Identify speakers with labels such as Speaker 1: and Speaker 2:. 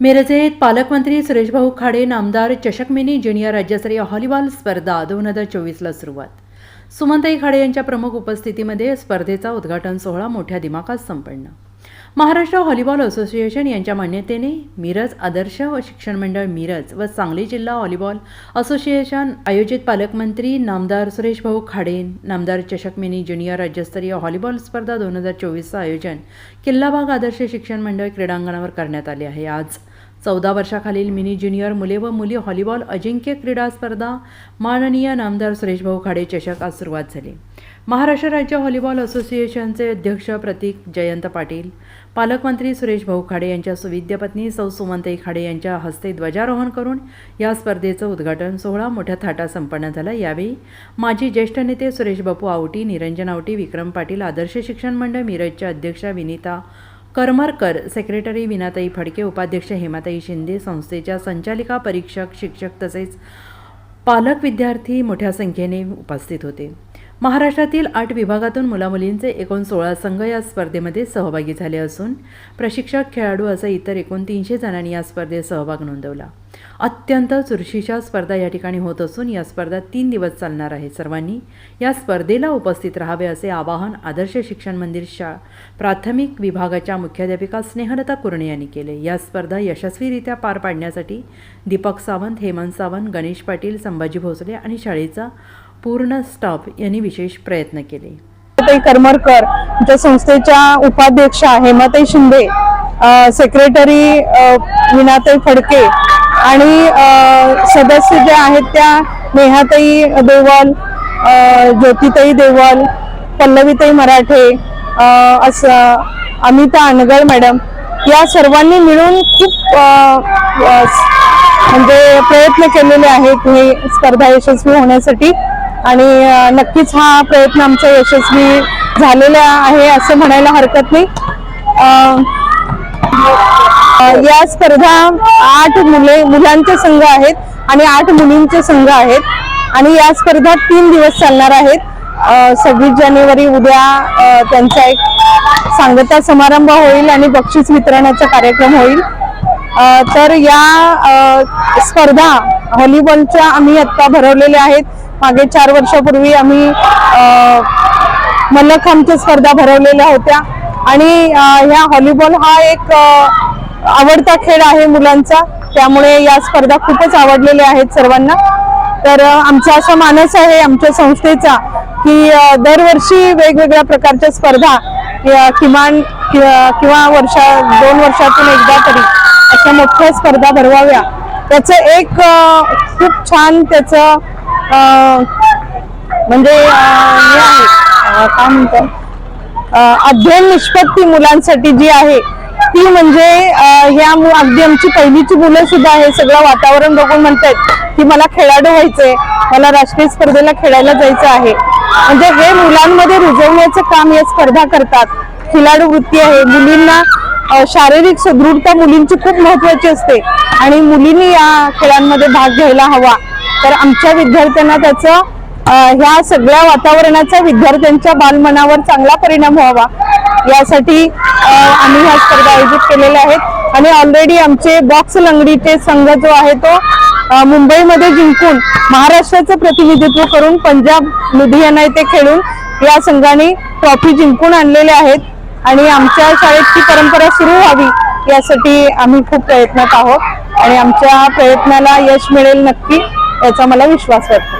Speaker 1: मिरजेत पालकमंत्री सुरेशभाऊ खाडे नामदार चषकमिनी ज्युनियर राज्यस्तरीय व्हॉलीबॉल स्पर्धा दोन हजार चोवीसला सुरुवात. सुमंताई खाडे यांच्या प्रमुख उपस्थितीमध्ये स्पर्धेचा उद्घाटन सोहळा मोठ्या दिमाखात संपन्न. महाराष्ट्र व्हॉलीबॉल असोसिएशन यांच्या मान्यतेने मिरज आदर्श व शिक्षण मंडळ मिरज व सांगली जिल्हा व्हॉलीबॉल असोसिएशन आयोजित पालकमंत्री नामदार सुरेशभाऊ खाडे नामदार चषकमिनी ज्युनियर राज्यस्तरीय व्हॉलीबॉल स्पर्धा दोन हजार चोवीसचं आयोजन किल्लाबाग आदर्श शिक्षण मंडळ क्रीडांगणावर करण्यात आले आहे. आज चौदा वर्षाखालील मिनी ज्युनियर मुले व मुली हॉलीबॉल अजिंक्य क्रीडा स्पर्धा माननीय नामदार सुरेशभाऊ खाडे चषक आज सुरुवात झाली. महाराष्ट्र राज्य हॉलीबॉल असोसिएशनचे अध्यक्ष प्रतीक जयंत पाटील पालकमंत्री सुरेश भाऊ खाडे यांच्या सुविद्य पत्नी सौ सुमंताई खाडे यांच्या हस्ते ध्वजारोहण करून या स्पर्धेचं उद्घाटन सोहळा मोठ्या थाटात संपन्न झाला. यावेळी माजी ज्येष्ठ नेते सुरेश बापू आवटी निरंजन आवटी विक्रम पाटील आदर्श शिक्षण मंडळ मिरजच्या अध्यक्षा विनीता करमरकर सेक्रेटरी विनाताई फडके उपाध्यक्ष हेमाताई शिंदे संस्थेच्या संचालिका परीक्षक शिक्षक तसेच पालक विद्यार्थी मोठ्या संख्येने उपस्थित होते. महाराष्ट्रातील आठ विभागातून मुलामुलींचे एकूण सोळा संघ या स्पर्धेमध्ये सहभागी झाले असून प्रशिक्षक खेळाडू असं इतर एकूण तीनशे जणांनी या स्पर्धेत सहभाग नोंदवला. अत्यंत चुरशीच्या स्पर्धा या ठिकाणी होत असून या स्पर्धा तीन दिवस चालणार आहे सर्वांनी. या स्पर्धेला उपस्थित राहावे असे आवाहन आदर्श शिक्षण मंदिर शा प्राथमिक विभागाच्या मुख्याध्यापिका स्नेहलता कुर्णे यांनी केले. या स्पर्धा यशस्वीरित्या पार पाडण्यासाठी दीपक सावंत हेमंत सावंत गणेश पाटील संभाजी भोसले आणि शाळेचा पूर्ण स्टाफ यांनी विशेष प्रयत्न केले.
Speaker 2: करमरकर ज्या संस्थेच्या उपाध्यक्षा हेमताई शिंदे सेक्रेटरी विनाताई फडके आणि सदस्य ज्या आहेत त्या नेहाताई देवल ज्योतिताई देवल पल्लवीताई मराठे असं अमिता अनगळ मॅडम या सर्वांनी मिळून खूप म्हणजे प्रयत्न केलेले आहेत हे स्पर्धा यशस्वी होण्यासाठी. आणि नक्कीच हा प्रयत्न आमचा यशस्वी झालेला आहे असं म्हणायला हरकत नाही. या स्पर्धा आठ मुले मुलांचे संघ आहेत आणि आठ मुलींचे संघ आहेत. आणि या स्पर्धा तीन दिवस चालणार आहेत. सव्वीस जानेवारी उद्या त्यांचा एक सांगता समारंभ होईल आणि बक्षीस वितरणाचा कार्यक्रम होईल. तर या स्पर्धा व्हॉलीबॉलच्या आम्ही आत्ता भरवलेल्या आहेत. मागे चार वर्षापूर्वी आम्ही मल्लखांबच्या स्पर्धा भरवलेल्या होत्या. आणि ह्या व्हॉलीबॉल हा एक आवडता खेळ आहे मुलांचा. त्यामुळे या स्पर्धा खूपच आवडलेल्या आहेत सर्वांना. तर आमचा असा मानस आहे आमच्या संस्थेचा की दरवर्षी वेगवेगळ्या प्रकारच्या स्पर्धा किमान किंवा वर्षा दोन वर्षातून एकदा तरी अशा मोठ्या स्पर्धा भरवाव्या. त्याचं एक खूप छान त्याचं म्हणजे हे आहे. काय म्हणतात अध्ययन निष्पत्ती मुलांसाठी जी आहे ती म्हणजे ह्या अगदी आमची पहिलीची मुलं सुद्धा हे सगळं वातावरण बघून म्हणतात की मला खेळाडू व्हायचंय मला राष्ट्रीय स्पर्धेला खेळायला जायचं आहे. म्हणजे हे मुलांमध्ये रुजवण्याचं काम या स्पर्धा करतात. खिलाडू वृत्ती आहे. मुलींना शारीरिक सुदृढता मुलींची खूप महत्वाची असते. आणि मुलींनी या खेळांमध्ये भाग घ्यायला हवा. तर आमच्या विद्यार्थ्यांना त्याचं ह्या सगळ्या वातावरणाचा विद्यार्थ्यांच्या बालमनावर चांगला परिणाम व्हावा यासाठी आम्ही ह्या स्पर्धा आयोजित केलेल्या आहेत. आणि ऑलरेडी आमचे बॉक्स लंगडीचे संघ जो आहे तो मुंबईमध्ये जिंकून महाराष्ट्राचं प्रतिनिधित्व करून पंजाब लुधियाना येथे खेळून या संघाने ट्रॉफी जिंकून आणलेल्या आहेत. आणि आमच्या शाळेत ती परंपरा सुरू व्हावी यासाठी आम्ही खूप प्रयत्नात आहोत. आणि आमच्या प्रयत्नाला यश मिळेल नक्की याचा मला विश्वास वाटतो.